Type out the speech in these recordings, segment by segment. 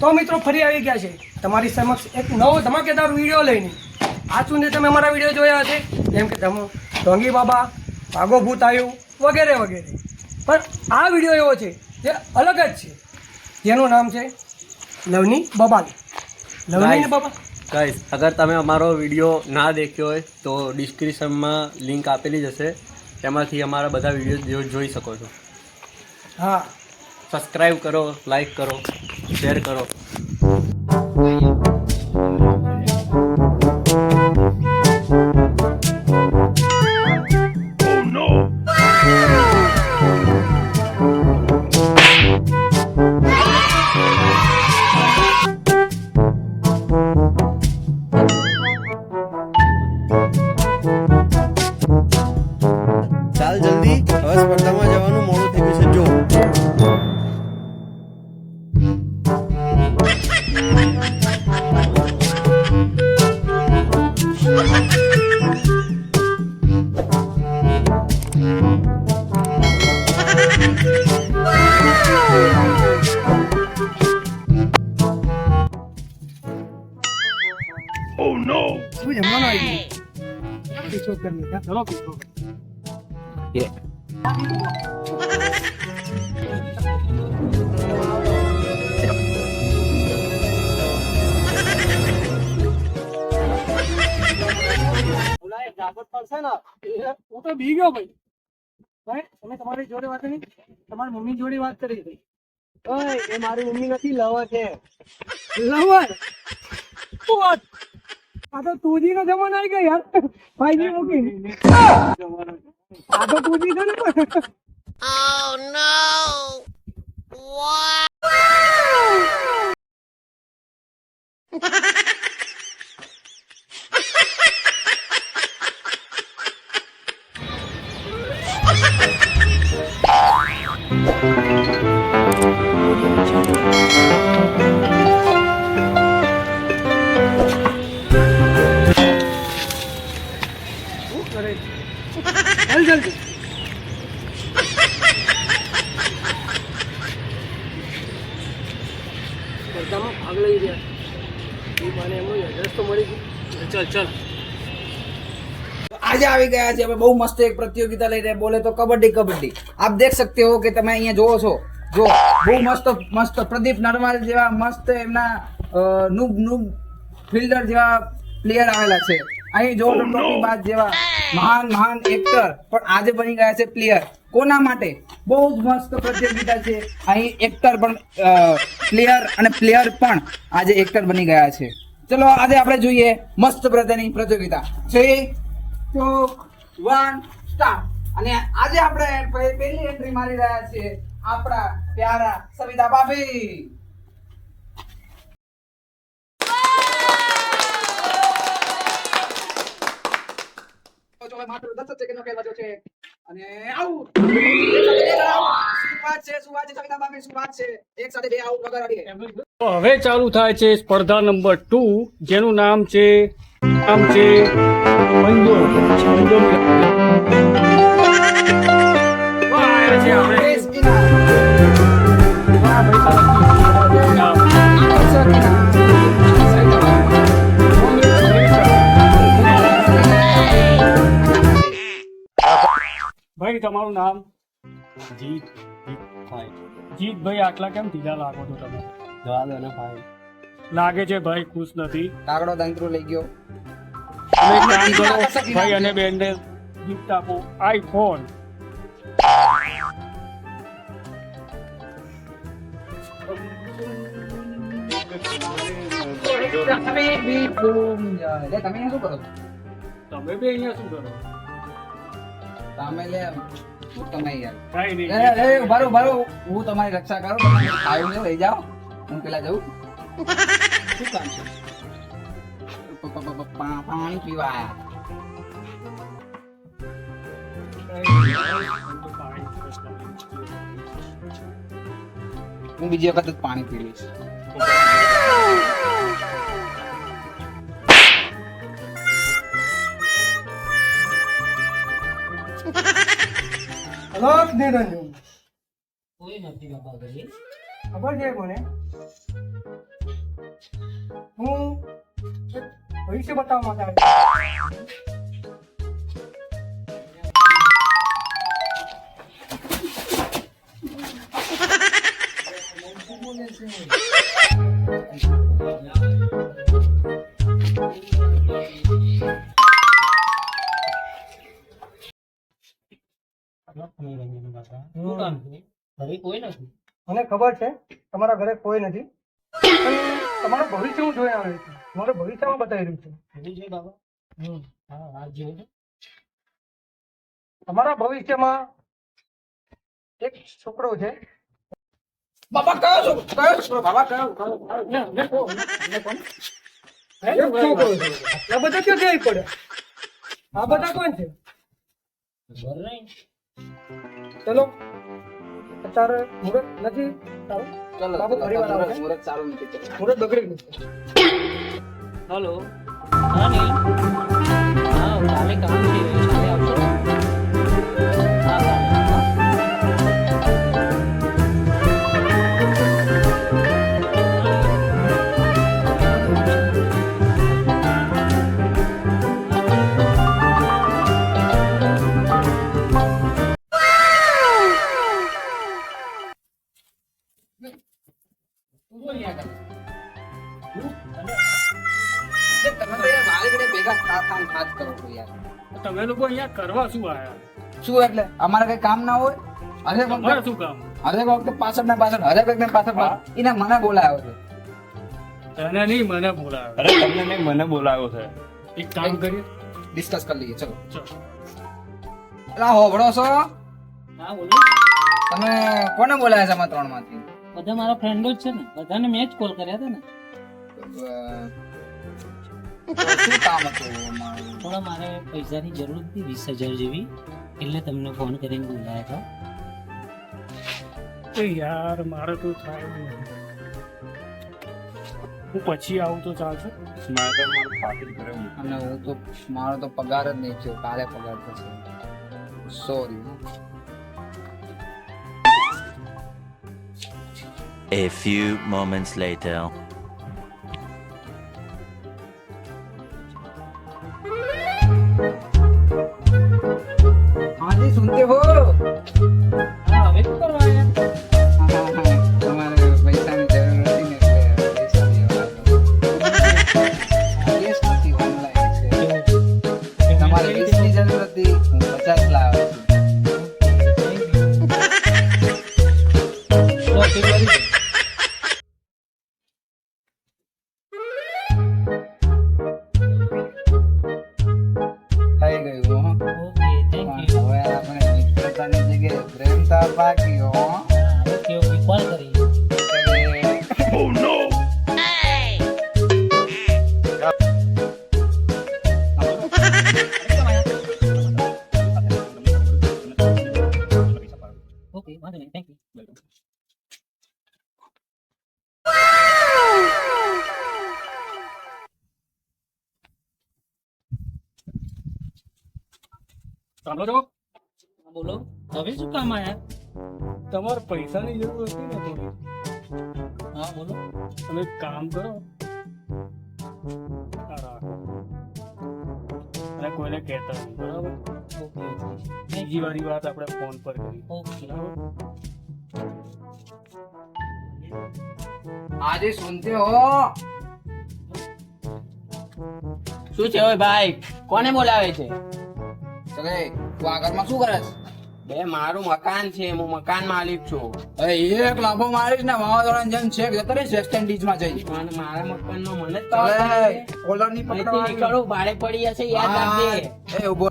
તો મિત્રો ફરી આવી ગયા છે. તમારી સમક્ષ એક નવો ધમાકેદાર વીડિયો લઈને. આ સુધી તમે અમારા વીડિયો જોયા હશે જેમ કે ધમો ઢોંગી બાબા ભાગો ભૂત આવ્યું વગેરે વગેરે. પણ આ વીડિયો એવો છે જે અલગ જ છે. જેનું નામ છે લવની બબાલ. લવની. બબાલ ગાઈસ અગર તમે અમારો વીડિયો ના દેખ્યો હોય તો ડિસ્ક્રિપ્શનમાં લિંક આપેલી જ હશે. તેમાંથી અમારા બધા વીડિયો જોઈ શકો છો. હા. સબસ્ક્રાઈબ કરો લાઈક કરો. શેર કરો. શું જમવાનું આવી ગયું પીછો કરી લે. ચલો જાગૃત પડશે ને હું તો બી ગયો ભાઈ. ભાઈ તમે તમારી જોડે વાત કરી તમારી મમ્મી જોડે વાત કરી હતી ઓય એ મારી મમ્મી નથી લવર છે. લવર? વાત? આ તો તુજી નો જમાનો આવી ગયો યાર. ભાઈ ની મૂકી આ તો તુજી છે ને. પણ. શું આજે આવી ગયા છે હવે બહુ મસ્ત એક પ્રતિયોગિતા લઈને બોલે તો કબડ્ડી કબડ્ડી આપ દેખ सकते हो કે તમે અહીંયા જોવો છો જો બહુ મસ્ત મસ્ત પ્રદીપ નરવાલ જેવા મસ્ત એમના અ, નુબ નુબ ફિલ્ડર જેવા પ્લેયર આવેલા છે અહીં જો ટોપી બાદ જેવા મહાન મહાન એક્ટર પણ આજે બની ગયા છે પ્લેયર કોના માટે બહુ જ મસ્ત પ્રતિયોગિતા છે અહીં એક્ટર પણ પ્લેયર અને પ્લેયર પણ આજે એક્ટર બની ગયા છે ચલો આજે આપણે જોઈએ મસ્ત પ્રતિની પ્રતિયોગિતા થ્રી ટુ વન સ્ટાર્ટ અને આજે આપણે પહેલી એન્ટ્રી મારી રહ્યા છીએ આપણા પ્યારા સવિતા ભાભી. હવે ચાલુ થાય છે સ્પર્ધા નંબર ટુ, જેનું નામ છે નામ છે ભાઈ. ભાઈ તમારું નામ? જીત જીત ભાઈ. આટલા કેમ ઢીલા લાગો છો તમે? જવા દો ને ભાઈ. લાગે છે ભાઈ ખુશ નથી. કાગડો દંતરું લઈ ગયો. તમે કામ કરો ભાઈ અને બેનને ગિફ્ટ આપો આઈફોન તમે બી તમે અહીંયા શું કરો તમે બી અહીંયા શું કરો તમે લે શું તમે યાર કઈ નહીં. એ, એ, ઊભા રહો, ઊભા રહો. હું તમારી રક્ષા કરું. તમે ખાઈ લઈ જાઓ. હું પેલા જઉં. શું કામ છે? પાણી પીવા આયા. હું બીજી વખત જ પાણી પી લઈશ. અલગ નિરંજન કોઈ નથી બાબા ઘરે. ખબર છે મને હું ભવિષ્ય બતાવવા માટે મને ખબર છે, તમારા ઘરે કોઈ નથી તમારું ભવિષ્ય હું જોઈ આવ્યો છું. મારું ભવિષ્યમાં બતાવી રહ્યું છું તમારા ભવિષ્યમાં એક છોકરો છે. બાબા કયો છો? કયો છોકરો બાબા કયો કયો? એક છોકરો છે. આ બધા ક્યાં જઈ પડે? આ બધા કોણ છે? ચલો અત્યારે મુહૂર્ત નથી. સારું ચલો બાબુ ફરી વાર મુહૂર્ત ચાલુ નથી મુહૂર્ત બગડી ગયું છે. હલો હા નીલ હા હું કાલે કામ છે કાલે આવશો હા હા હા. તમે ભેગા કરો છો યાર. લોકો અહીંયા કરવા શું આયા? શું એટલે? અમારે કઈ કામ ના હોય? હરેક વખતે શું કામ? હરેક વખતે પાછળ ને પાછળ હરેક વખતે પાછળ પાછળ. એને મને બોલાયો છે. તને નહીં મને બોલાવે અરે તમને નહીં મને બોલાવ્યો છે. એક કામ કરીએ. ડિસ્કસ કરી લઈએ ચલો. ચલો. એટલે હોભળો છો? હા બોલો. તમે કોને બોલાયા છે અમારા ત્રણમાંથી બધા મારા ફ્રેન્ડો જ છે ને. બધાને મેં જ કોલ કર્યા હતા ને. શું કામ હતું? થોડા મારે પૈસાની જરૂર હતી વીસ હજાર જેવી એટલે તમને ફોન કરીને બોલાયા હતા. યાર મારે તો થાય હું પછી આવું તો ચાલશે. અને હું તો મારો તો પગાર જ નહીં થયો કાલે પગાર થશે. Sorry A few moments later. हाँ जी પ્રેમતા બાકી હો હવે કેવું કોલ કરી ઓકે વાંધો નહીં થેન્ક યુ સાંભળો છો હા, બોલો હવે શું કામ આયા તમારે પૈસાની જરૂર હતી ને થોડી. હા બોલો. તમે એક કામ કરો. અને કોઈને કહેતા નહીં બરાબર? બીજી વારી વાત આપણે ફોન પર કરી ઓકે. આજે સુનતે હો. શું છે ઓય ભાઈ? કોને બોલાવે છે? ચલે તું આગળમાં શું કરે છે? બે મારું મકાન છે હું મકાન માલિક છું. એક લાભો મારીશ ને વાવાઝોડા જેમ છે જતો રહીશ વેસ્ટ ઇન્ડિઝમાં જઈ. પણ મારા મકાનમાં મને તો કોલરની અહીંથી નીકળું ભાડે પડી જશે યાદ રાખજે. એ ઊભો.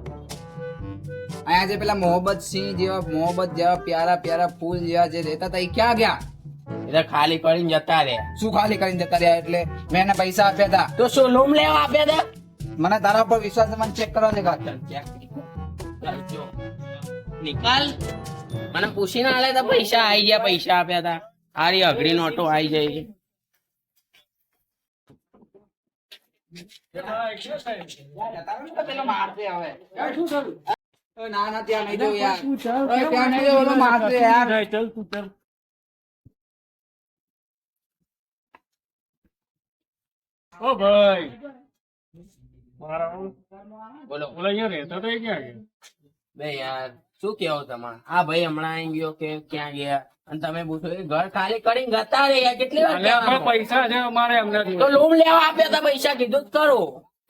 અહીંયા જે પેલા મોહબ્બત સિંહ જેવા મોહબ્બત જેવા પ્યારા પ્યારા ફૂલ જેવા જે રહેતા હતા એ ક્યાં ગયા? એટલે ખાલી કરીને જતા રે શું ખાલી કરીને જતા રહ્યા? એટલે મેં એને પૈસા આપ્યા હતા. તો શું લૂમ લેવા આપ્યા હતા? મને તારા પર વિશ્વાસ મને ચેક કરવા દે કાકા. ચાલ, જો. નિકાલ. મને પૂછી ના આલે પૈસા આવી ગયા પૈસા આપ્યા હતા આરી અઘડી નોટો આવી જાય બોલો બોલો અહીંયા રહેતો ક્યાં બે યાર. શું કેવો તમારે? આ ભાઈ હમણાં આવી ગયો કે ક્યાં ગયા? અને તમે પૂછો એ ઘર ખાલી કરીને ગતા રહ્યા કેટલી વાર? પૈસા છે અમારે તો લોન લેવા આપ્યા હતા પૈસા કીધું જ કરો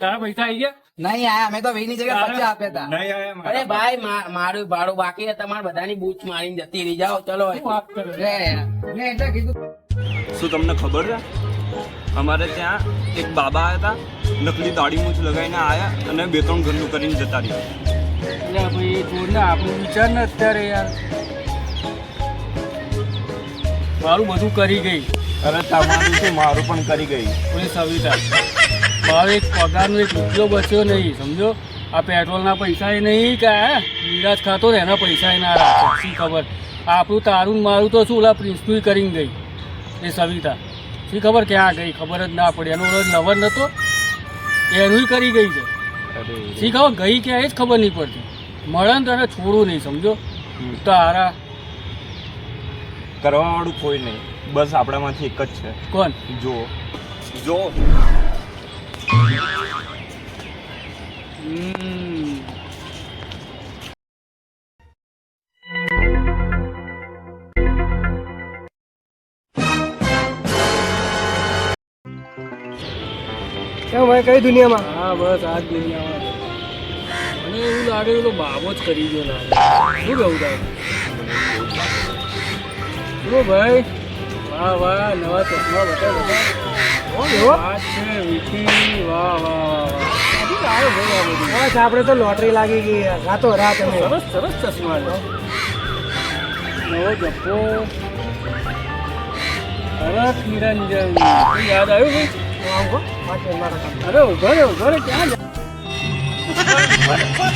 તારા પૈસા આવી ગયા? નહીં આયા અમે તો વીની જગ્યા પચાસ આપ્યા હતા નહીં આયા અરે ભાઈ મારું ભાડું બાકી તમારે બધાની બૂચ મારીને જતી રહી જાઓ ચલો. એટલે કીધું શું તમને ખબર છે? અમારે ત્યાં એક બાબા હતા નકલી દાડી મૂછ લગાવીને આવ્યા અને બે ત્રણ ઘરનું કરીને જતા રહ્યા. ભાઈ આપણું વિચાર ને અત્યારે યાર. મારું બધું કરી ગઈ. અરે તમારું શું મારું પણ કરી ગઈ. ઓલી સવિતા. મારો એક પગારનો એક રૂપિયો બચ્યો નહીં સમજો? આ પેટ્રોલના પૈસા એ નહીં કે નિરાશ ખાતો ને એના પૈસા એ ના રાખે શી ખબર? આપણું તારું મારું તો શું ઓલા પ્રિન્સનું કરીને ગઈ એ સવિતા. શી ખબર ક્યાં ગઈ? ખબર જ ના પડી. એનો રોજ નહોતો નતો. એનું કરી ગઈ છે. શી ખબર? ગઈ ક્યાં એ જ ખબર નહીં પડતી. મળે ને તને છોડું નહીં સમજો? તારા કરવા વાળું કોઈ નહીં. બસ આપણામાંથી એક જ છે. કોણ? જો જો કેમ ભાઈ કઈ દુનિયામાં? હા બસ આ જ દુનિયામાં. મને એવું લાગે પેલો બાબો જ કરી ગયો લાગે શું કહું તારે? ભાઈ. વાહ વાહ નવા ચશ્મા બતા બતા વાત છે વાહ વાહ વાહ વાહ. ક્યાંથી લાવ્યો ભાઈ આ બધું? બસ આપણે તો લોટરી લાગી ગઈ રાતો રાત સરસ સરસ ચશ્મા નવો જપ્પો. સરસ નિરંજન યાદ આવ્યું ભાઈ? અરે ઊભો રે ઊભો રે ક્યાં What?